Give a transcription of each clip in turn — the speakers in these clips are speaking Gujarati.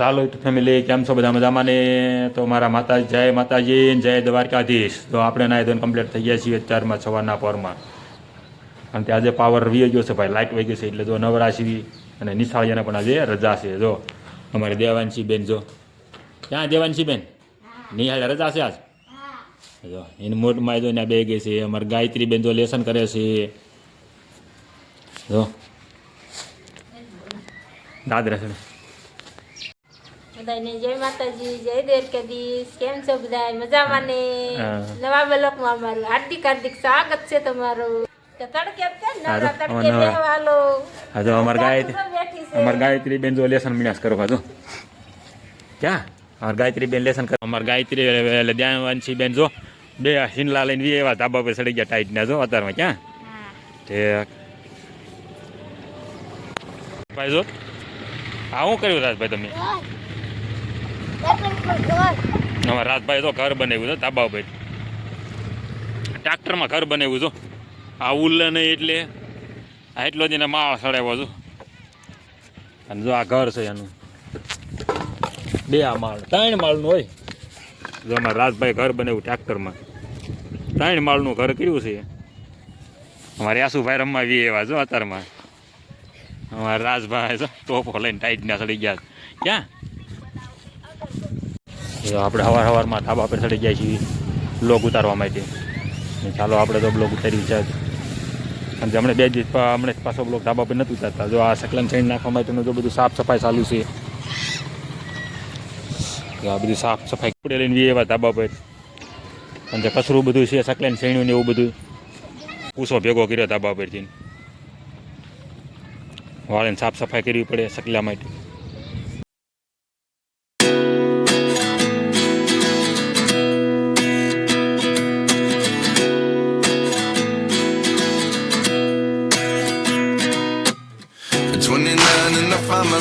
ચાલો ફેમિલી કેમ છો બધા મજામાં ને? તો મારા માતા, જય માતાજી ને જય દ્વારકાધીશ. તો આપણે નાય ધોઈને કમ્પ્લીટ થઈ ગયા છીએ ચારમાં સવારના પરમાં. કારણ કે આજે પાવર વી ગયો છે ભાઈ લાઇટ વહી ગઈ છે. એટલે જો નવરા છીએ અને નિશાળિયાને પણ આજે રજા છે. જો, અમારે દેવાંશી બેન જો. ક્યાં દેવાંશી બેન? નિહાળ રજા છે આજ? જો, એની મોટમાં જો ને બે ગઈ છે. અમારે ગાયત્રી બેન જો લેસન કરે છે. જો. દાદરા છે બધાને જય માતાજી જય દ્વારકાધીશ. કેમ છો બધા મજામાં ને. નવા બ્લોકમાં અમારું હાર્દિક હાર્દિક સ્વાગત છે તમારું. બે હિનલા લઈને એવા ધાબા પર સડી ગયા ટાઈટ ના જો અત્યારમાં ક્યાં? ભાઈ જો હા શું કર્યું રાજભાઈ તમે? અમારા રાજભાઈ તો ઘર બનાવ્યું છે, તાબાભાઈ. ટ્રાક્ટરમાં ઘર બનાવ્યું છું. આ ઉલ્લે નહીં એટલે આ એટલો જ એને માળ સડાવ્યો છું. અને જો આ ઘર છે એનું. બે આ માળ, ત્રણ માળનું હોય. જો અમારા રાજભાઈ ઘર બનાવ્યું ટ્રેક્ટરમાં. ત્રણ માળનું ઘર કર્યું છે અમારે આસુભાઈ રમવા વી એવા જો અત્યારમાં. અમારા રાજભાઈ છે, ટોપો લઈને ટાઈટ ના સડી ગયા ક્યાં? આપણે હવાર હવારમાં ધાબા પર ચડી જાય છીએ બ્લોગ ઉતારવા માટે. ચાલો આપણે તો બ્લોગ ઉતારી છે અને હમણાં બે દિવસ હમણાં પાછો બ્લોગ ધાબા પર નથી ઉતારતા. જો આ સકલન ચેન નાખવા માટેનું જો બધું સાફ સફાઈ ચાલુ છે. આ બધું સાફ સફાઈ કપડે લઈને એવા ધાબા પર. અને જે કચરું બધું છે, સકલેન ચેણ્યું ને એવું બધું પૂછો ભેગો કર્યો ધાબા પરથી. વાળીને સાફ સફાઈ કરવી પડે સકલા માટે.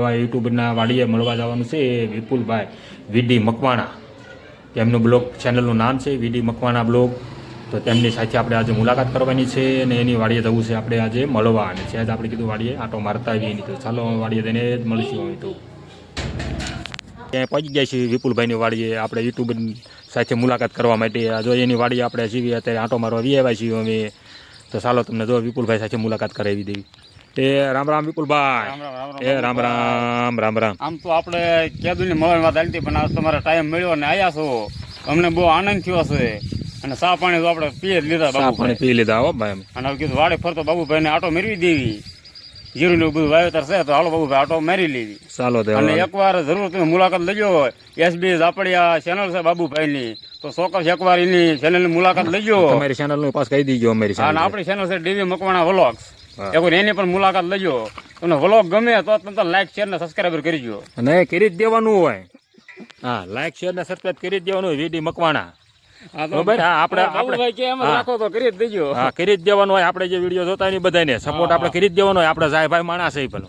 એ એવા યુટ્યુબના વાડીએ મળવા જવાનું છે વિપુલભાઈ વીડી મકવાણા. તેમનું બ્લોગ ચેનલનું નામ છે વીડી મકવાણા બ્લોગ. તો તેમની સાથે આપણે આજે મુલાકાત કરવાની છે અને એની વાડીએ જવું છે આપણે આજે મળવા. અને છે આપણે કીધું વાડીએ આટો મારતા આવીએ નહીં તો ચાલો વાડીએ તેને જ મળીશું હોય તો. ત્યાં પહોંચી ગયા છીએ વિપુલભાઈની વાડીએ આપણે યુટ્યુબ સાથે મુલાકાત કરવા માટે. જો એની વાડીએ આપણે જીવી, અત્યારે આંટો મારવા વી આવ્યા છીએ અમે. તો ચાલો તમને જો વિપુલભાઈ સાથે મુલાકાત કરાવી દેવી એ રામ રામ વિપુલભાઈ. એ રામ રામ રામ રામ આમ તો આપણે કેદુની મળવાની વાત હાલતી પણ આજ તમારે ટાઈમ મળ્યો ને આવ્યા છો. અમને બહુ આનંદ થયો છે અને સા પાણી તો આપણે પીએ જ લીધા ચા પાણી બાબુભાઈ પી લીધા હો ભાઈ. અને હવે કીધું વાડે ફરતો બાબુભાઈને આટો મેળવી દેવી. જીરું ને બધું વાવેતર છે તો હાલો બાબુભાઈ આટો મારી લેવી. ચાલો અને. એકવાર જરૂર તમે મુલાકાત લેજો. એસબી આ ચેનલ છે બાબુભાઈની. તો ચોક્કસ એકવાર એની ચેનલની મુલાકાત લેજો. મારી ચેનલનું પાસ કહી દીજો અમારી અને આપણી ચેનલ છે ડીવી મકવાણા વ્લોગ્સ. એકવાર એની પણ મુલાકાત લેજો. તમને વ્લોગ ગમે તો તમે લાઈક શેર ને સબસ્ક્રાઈબર કરજો અને કરી જ દેવાનું હોય. હા લાઈક શેર ને સબસ્ક્રાઈબ કરી જ દેવાનું હોય વીડી મકવાણા. હા હા આપણે આપણે કે એમ રાખો તો કરી જ દેજો. હા કરી જ દેવાનું હોય આપણે જે વીડિયો જોતા હોય ને બધાને. સપોર્ટ આપણે કરી જ દેવાનો હોય આપણે જાય ભાઈ માણસ છે પેલો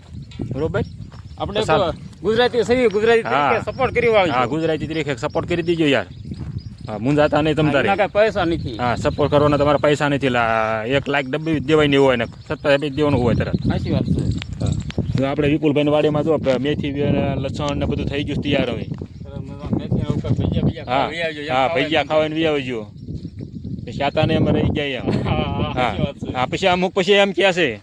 બરોબર? આપણે ગુજરાતી સહી ગુજરાતી તરીકે સપોર્ટ કરી વાળજો હા ગુજરાતી તરીકે સપોર્ટ કરી દીજો યાર. મુંજાતા નહીં તમ એના તારે. કાંઈ પૈસા નથી. હા સપોર્ટ કરવાના તમારા પૈસા નથી. એક લાખ ડબ્બી દેવાય નહીં હોય ને સત્તર આપી દેવાનું હોય તરત. સાચી વાત છે. આપણે વિપુલભાઈ વાડીમાં જો મેથી લસણ ને બધું થઈ ગયું તૈયાર હવે. ભજીયા હા. હા ભૈયા ખાવાની વી આવજો. પછી આતાને એમ રહી ગયા એમ હા, પછી અમુક પછી એમ કહે છે?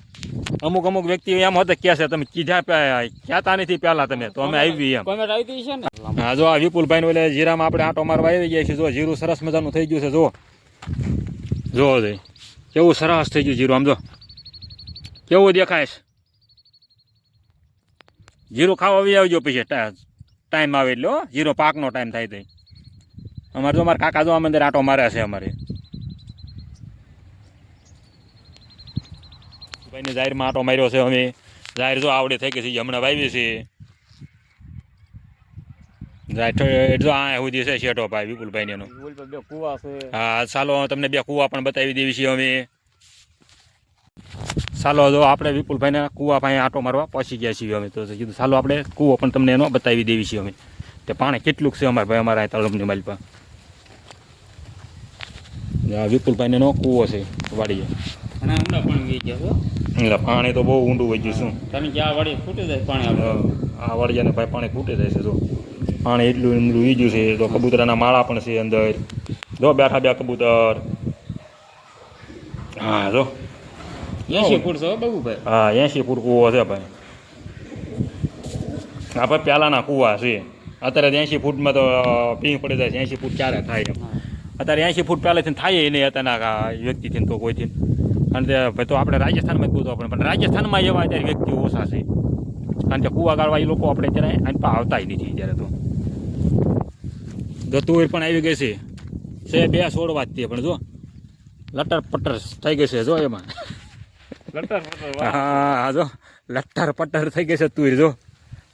અમુક અમુક વ્યક્તિ એમ હતા કે છે? તમે કીધા ક્યાં નથી પહેલા તમે તો અમે આવી એમ. કોમેન્ટ આવી છે ને? હા, જો આ વિપુલભાઈ ઓલે જીરામાં આપણે આંટો મારવા આવી ગયા છીએ. જો જીરું સરસ મજાનું થઈ ગયું છે, જો. જો છે કેવું સરસ થઈ ગયું જીરું, આમ જો. કેવું દેખાય જીરું ખાવા આવી આવજો પછી. ટાઈમ આવે એટલે, હો. જીરો પાકનો ટાઈમ થાય તો અમારે જો, અમારા કાકા જો આમ અંદર આંટો માર્યા છે અમારે. ભાઈને જાહેરમાં આંટો માર્યો છે અમે. જાહેર જો આવડે થઈ ગઈ છે હમણાં વાવી છે. જો આ સુધી છે શેઠો ભાઈ વિપુલભાઈ એનો. બે કુવા છે હા ચાલો તમને બે કૂવા પણ બતાવી દેવી છીએ અમે ચાલો જો આપણે વિપુલભાઈના કૂવા પાસે આટો મારવા પહોંચી ગયા છીએ અમે. તો કીધું ચાલો આપણે કૂવો પણ તમને એનો બતાવી દેવી છીએ અમે. તે પાણી કેટલુંક છે અમારે ભાઈ અમારા તળમની માલ પર આ વિપુલભાઈને એનો કૂવો છે વાડીએ. પાણી તો બહુ ઊંડું વહી ગયું શું કારણ ક્યાં વાડી ફૂટી જાય પાણી આ વાડિયાને ભાઈ પાણી ફૂટી જાય છે જો. પાણી એટલું ઊંડું વીજ્યું છે. તો કબૂતરાના માળા પણ છે અંદર. જો બેઠા બે કબૂતર. હા જો. એસી બાબુભાઈ. હા એંશી ફૂટ કૂવો છે ભાઈ. આપણે ભાઈ પહેલાંના કૂવા છે. અત્યારે એંશી ફૂટમાં તો પીંગ પડી જાય છે. એંશી ફૂટ ક્યારે થાય અત્યારે એંશી ફૂટ પહેલેથી થાય નહીં અત્યારના વ્યક્તિથી તો કોઈથી અને તે ભાઈ તો આપણે રાજસ્થાનમાં કૂદો આપણે પણ. રાજસ્થાનમાં એવા અત્યારે વ્યક્તિ ઓછા છે. કારણ કે કૂવા ગાળવા એ લોકો આપણે અત્યારે આવતા નથી અત્યારે તો. જો તુવેર પણ આવી ગઈ છે. છે બે છોડવા જ તે પણ જો. લટર પટર થઈ ગઈ છે જો એમાં. લટર પટર હા હા જો. લટર પટ્ટર થઈ ગઈ છે તુર જો.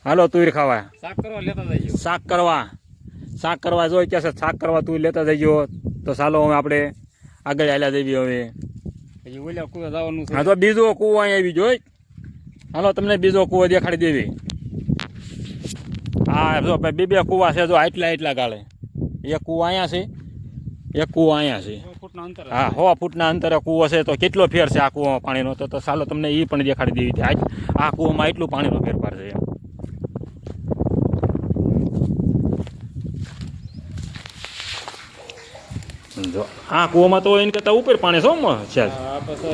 હાલો તુર ખાવા. શાક કરવા લેતા જઈએ શાક કરવા. શાક કરવા જો કે છે? શાક કરવા તુર લેતા જઈજો તો ચાલો હવે આપણે આગળ હાલ્યા જઈએ હવે. પછી ઓલા કુવા જવાનું હા તો બીજો કૂવો અહીં આવી જોઈ હાલો તમને બીજો કૂવો દેખાડી દેવી. હા જો બે બે કૂવા છે જો આટલા એટલા ગાળે. એક કૂવા અહીંયા છે એક કૂવો અહીંયા છે. હા સો ફૂટના અંતરે કૂવો છે તો કેટલો ફેર છે આ કૂવામાં પાણીનો? તો તો ચાલો તમને એ પણ દેખાડી દેવી આ આ કૂવામાં એટલું પાણીનો ફેરફાર છે જો આ કૂવામાં તો એને કરતાં ઉપર પાણી છે પાછો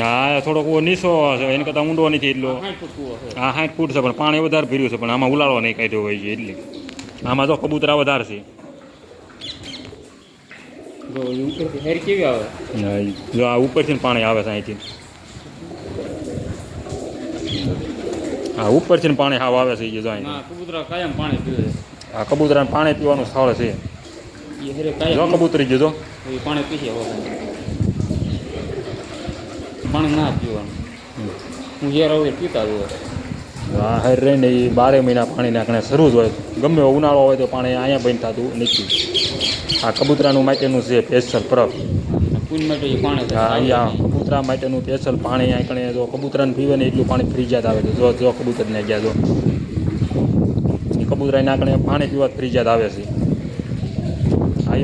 ના થોડોક કૂવો નીચો હશે એને કરતાં ઊંડો નથી એટલો. હા સાઠ ફૂટ છે. પણ પાણી વધારે ભર્યું છે પણ આમાં ઉલાળો નહીં કાઢ્યો હોય છે એટલે. આમાં તો કબૂતરા વધારે છે. જો આ ઉપરથી પાણી આવે છે અહીંથી. હા ઉપરથી પાણી હાવ આવે છે આ જો અહીં કબૂતરા કાયમ પાણી પીવે આ કબૂતરાને પાણી પીવાનું સ્થળ છે. જો કબૂતરી જો પાણી પીશે પાણી ના પીવાનું. હું જ્યારે આવું પીતા જ હોય. હાર રહીને એ બારે મહિના પાણી નાખણે શરૂ જ હોય. ગમે ઉનાળો હોય તો પાણી અહીંયા બંધ થતું નથી. આ કબૂતરાનું માટેનું છે સ્પેશિયલ પરબ પૂન માટે એ પાણી અહીંયા કબૂતરા માટેનું સ્પેશિયલ પાણી અહીંયા જો કબૂતરાને પીવે ને એટલું પાણી ફ્રીજાત આવે છે. જો જો કબૂતરને ગયા જો. એ કબૂતરા નાકણે પાણી પીવા ફ્રીજાત આવે છે.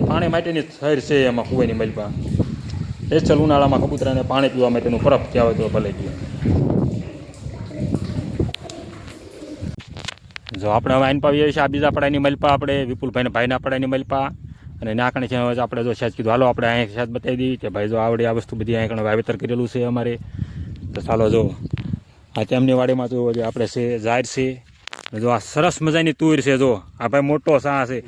પાણી માટેની થર છે એમાં કુવાની મલપા સ્પેશિયલ ઉનાળામાં કબૂતરાને પાણી પીવા માટેનું પરબ કહેવાય તો ભલે ગયું. જો આપણે હવે આઈન પાવીએ છીએ આ બીજા પડાની મલપા આપણે, વિપુલભાઈના ભાઈના પડાની મલપા અને નાકણે છે આપણે જો સાહેબ કીધું, હાલો, આપણે અહીંયા સાહેબ બતાવી દઈએ કે ભાઈ જો આવડે આ વસ્તુ બધી અહીંયા વાવેતર કરેલું છે અમારે. તો ચાલો જો, આ તેમની વાડીમાં જો જે આપણે છે, ઝાડ છે જો આ સરસ મજાની તુર છે જો. આ ભાઈ મોટો સા છે.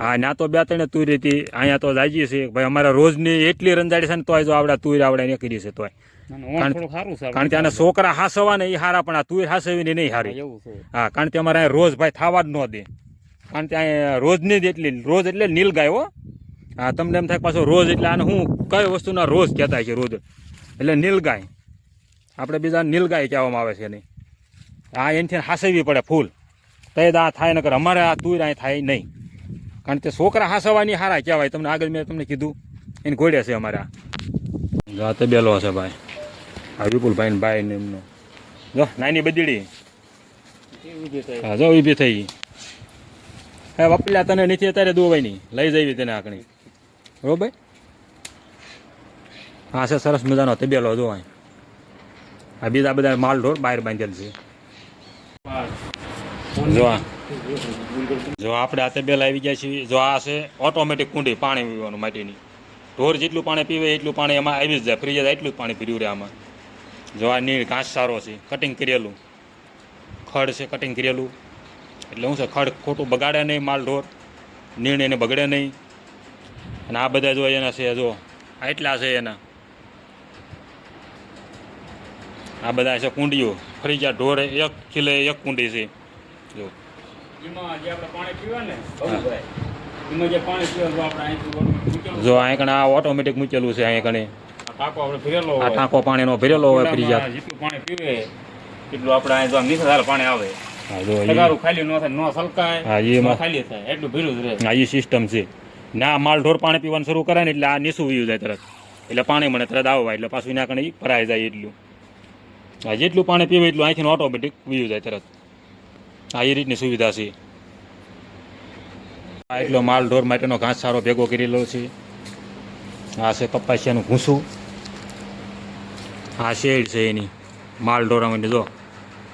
હા. ના તો બે ત્રણ તુર હતી. અહીંયા તો જાજી છે. ભાઈ અમારે રોજની એટલી રંજાડી છે ને તોય જો આવડે તુર આવડે એને કરી છે તોય. કારણ- કે આના છોકરા હાસવા ને એ હારા પણ આ તુર હાસવીને નહીં હા, હારી. હા કારણ કે અમારે રોજ ભાઈ થવા જ ન દે. કારણ કે અહીંયા રોજની જ એટલી રોજ એટલે નીલ ગાય હો. હા તમને એમ થાય પાછો રોજ એટલે આને હું કઈ વસ્તુના રોજ કહેતા છે રોજ. એટલે નીલ ગાય. આપણે બીજા નીલ ગાય કહેવામાં આવે છે નહીં આ એનથી હાસવી પડે ફૂલ. તય દા થાય, નકર અમારે આ તુર અહીં થાય નહીં. કારણ કે છોકરા હાસવાની હારા કહેવાય. તમને આગળ મેં તમને કીધું. એને ઘોડે છે અમારે આ. જો બેલો છે ભાઈ. આ વિપુલભાઈ ભાઈ ને એમનો. જો, નાની બદડી. હા, જો ઊભી થઈ. હે વપલ્યા તને નથી અત્યારે દોવાય નહીં લઈ જવી તેને આકણી બરોબર? હા, છે સરસ મજાનો તબેલો, જો આ બીજા બધા માલ ઢોર બહાર બાંધેલ છે. જો જો આપણે હાથે બેલ આવી ગયા છીએ, જો આ છે ઓટોમેટિક કુંડી પાણી પીવાનું માટેની. ઢોર જેટલું પાણી પીવે, એટલું પાણી એમાં આવી જ જાય, ફ્રીજ એટલું જ પાણી પીર્યું રહે આમાં. જો આ નીર ઘાસ સારો છે કટિંગ કરેલું. ખડ છે કટિંગ કરેલું. એટલે શું છે, ખડ ખોટું બગાડે નહીં માલ ઢોર, નીણ એને બગડે નહીં. અને આ બધા જો એના છે, જો આટલા છે એના. આ બધા છે કુંડીઓ, ફરીજા ઢોર એક કિલે એક કુંડી છે. જો. એમાં જે આપણે પાણી પીવા ને એમાં જે પાણી પીવા આપણે અહીંથી જો અહીં કણે આ ઓટોમેટિક મૂકેલું છે અહીં કણે. ટાંકો આપણે ભરેલો આ. ટાંકો પાણીનો ભરેલો હોય ફ્રીજા જેટલું પાણી પીવે એટલું આપણે અહીં જો નિસાર પાણી આવે. સિસ્ટમ છે. ના માલ ઢોર પાણી પીવાનું શરૂ કરે ને એટલે આ નીસું વયું જાય તરત. એટલે પાણી મને તરત આવવા એટલે પાછું એના કણે ભરાઈ જાય એટલું. હા જેટલું પાણી પીવે એટલું અહીંથી ઓટોમેટિક વયું જાય તરત. આ એ રીતની સુવિધા છે. આ એટલો માલ ઢોર માટેનો ઘાસ સારો ભેગો કરેલો છે. આ છે કપાસિયાનું ભૂસું આ શેડ છે એની, માલ ઢોરા જો,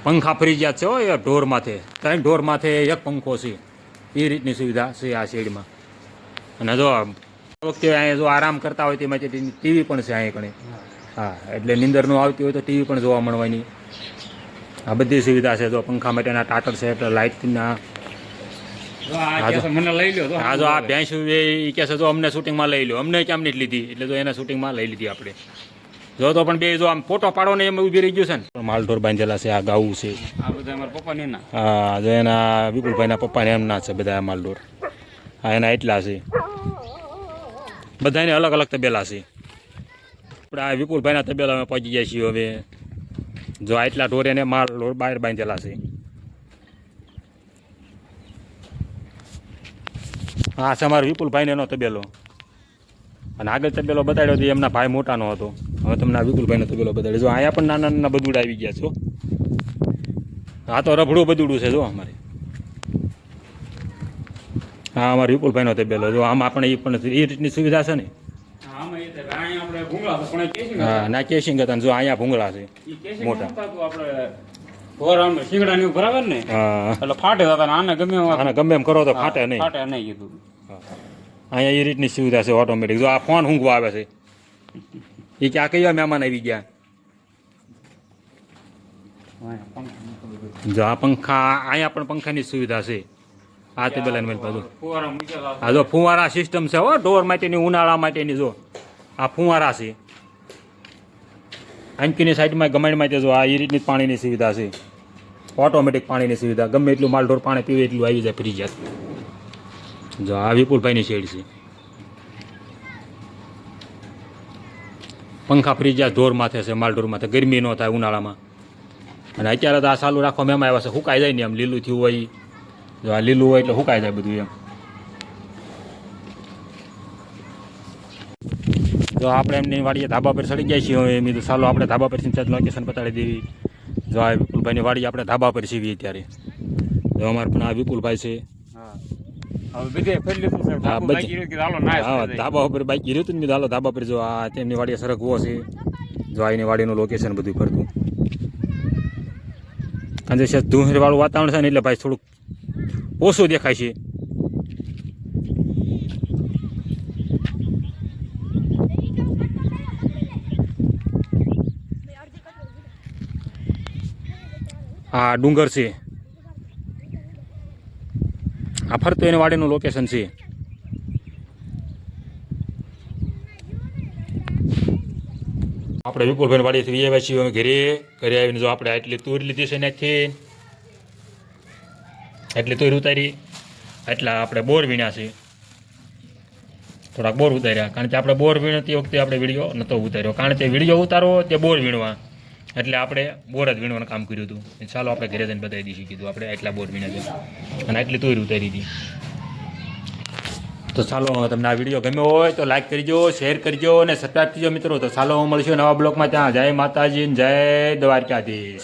પંખા ફરી ગયા છે હો એ ઢોર માથે. ત્રણ ઢોર માથે એક પંખો છે. એ રીતની સુવિધા છે આ શેડમાં. અને જો વખતે અહીંયા જો આરામ કરતા હોય તે માટે ટીવી પણ છે અહીંયા કણે હા, એટલે નિંદરનું આવતી હોય તો ટીવી પણ જોવા મળવાની. આ બધી સુવિધા છે. જો પંખા માટેના ટાટર સેટ લાઇટના. હા, જો. છે, મને લઈ લો તો આ જો આ ભેંસ એ કહે છે જો અમને શૂટિંગમાં લઈ લો અમને કેમ નથી લીધી? એટલે તો એને શૂટિંગમાં લઈ લીધી આપણે. જો તો પણ બે જો આમ ફોટો પાડો ને એમ ઊભી રહી ગયું છે ને. માલઢોર બાંધેલા છે આ ગાવું છે. આ બધા અમારા પપ્પાની ના હા જો એના વિપુલભાઈના પપ્પાને એમના છે બધા માલઢોર. હા એના એટલા છે. બધાને અલગ અલગ તબેલા છે. આપણે આ વિપુલભાઈના તબેલામાં પહોંચી જાય છીએ હવે. જો આ એટલા ઢોર એને માલ ઢોર બહાર બાંધેલા છે. હા, છે અમારો વિપુલભાઈને એનો તબેલો. અને આગળ તબેલો બતાડ્યો હતો એમના ભાઈ મોટાનો હતો. હવે તમને વિપુલભાઈનો તબેલો બતાડ્યો. જો અહીંયા પણ નાના નાના બધુડા આવી ગયા છો. હા તો રભડું બધુડું છે, જો અમારે. હા, અમારે વિપુલભાઈનો તબેલો. જો આમાં આપણે એ પણ એ રીતની સુવિધા છે ને હા, આમાં એ છે કે અહીંયા આપણે ભૂંગળા પણ એ કેસી હા ના કેસિંગ હતા ને જો અહીંયા ભૂંગળા છે. મોટા. તો આપણે ઢોર આમ શીંગડાને ને એટલે ફાટે હતા આને ગમે આને ગમે એમ કરો તો ફાટે નહીં. ફાટે નહીં કીધું. અહીંયા એ રીતની સુવિધા છે ઓટોમેટિક જો આ ફોન ઊંઘવા આવે છે. એ કે આ કયા મહેમાન આવી ગયા? જો આ પંખા અહીંયા પણ પંખાની સુવિધા છે. આ તબેલાની મેલ બાજુ ફુવારા આ જો ફુવારા સિસ્ટમ છે હો ઢોર માટેની ઉનાળા માટેની જો. આ ફુવારા છે. આંકીની સાઈડમાં ગમાણ માટે જો આ એ રીતની પાણીની સુવિધા છે. ઓટોમેટિક પાણીની સુવિધા. ગમે એટલું માલ ઢોર પાણી પીવે એટલું આવી જાય ફ્રી જાય જો આ વિપુલભાઈની શેડ છે. પંખા ફ્રી જાય ઢોર માથે છે માલ ઢોર માથે. ગરમી ન થાય ઉનાળામાં. અને અત્યારે તો આ ચાલુ રાખવામાં એમાં આવ્યા છે. સુકાઈ જાય ને એમ. લીલું થયું હોય. જો આ લીલું હોય એટલે સુકાઈ જાય બધું એમ. જો આપણે એમની વાડીએ ધાબા પર ચડી ગયા છીએ હવે એમ. તો ચાલો આપણે ધાબા પર સિંચાઈ લોકેશન બતાડી દેવી. જો આ વિપુલભાઈની વાડી આપણે ધાબા પર સીવીએ ત્યારે. જો અમારે પણ આ વિપુલભાઈ છે. કે ધાબા ઉપર બાઈક ગીર્યું હતું ને મેં હાલો ધાબા પર જો આ તેમની વાડીએ સરગવો છે. જો આ એની વાડીનું લોકેશન બધું ફરતું. અને જે ધુંહરવાળું વાતાવરણ છે ને એટલે ભાઈ થોડુંક ઓછું દેખાય છે. આ ડુંગર છે. આ ફરતો એને વાડીનું લોકેશન છે. આપણે વિપુલભાઈ વાડીથી આવ્યા છીએ અમે ઘરે. ઘરે આવીને જો આપણે આટલી તુર લીધી છે ત્યાંથી એટલી તૂર ઉતારી. એટલા આપણે બોર વીણ્યા છે. થોડાક બોર ઉતાર્યા. કારણ કે આપણે બોર વીણ્યો તે વખતે આપણે વીડિયો નહોતો ઉતાર્યો. કારણ કે વીડિયો ઉતારો તે બોર વીણવા. એટલે આપણે બોર જ વીણવાનું કામ કર્યું હતું. ચાલો આપણે ઘરે જઈને બતાવી દઈશું કીધું, આપણે એટલા બોર વીણ્યા છે. અને આટલી તોય ઉતારી હતી. તો ચાલો તમને આ વીડિયો ગમ્યો હોય તો લાઈક કરજો શેર કરજો અને સબસ્ક્રાઈબ કરજો મિત્રો. તો ચાલો, મળશું નવા બ્લોગમાં ત્યાં. જય માતાજી જય દ્વારકાધીશ.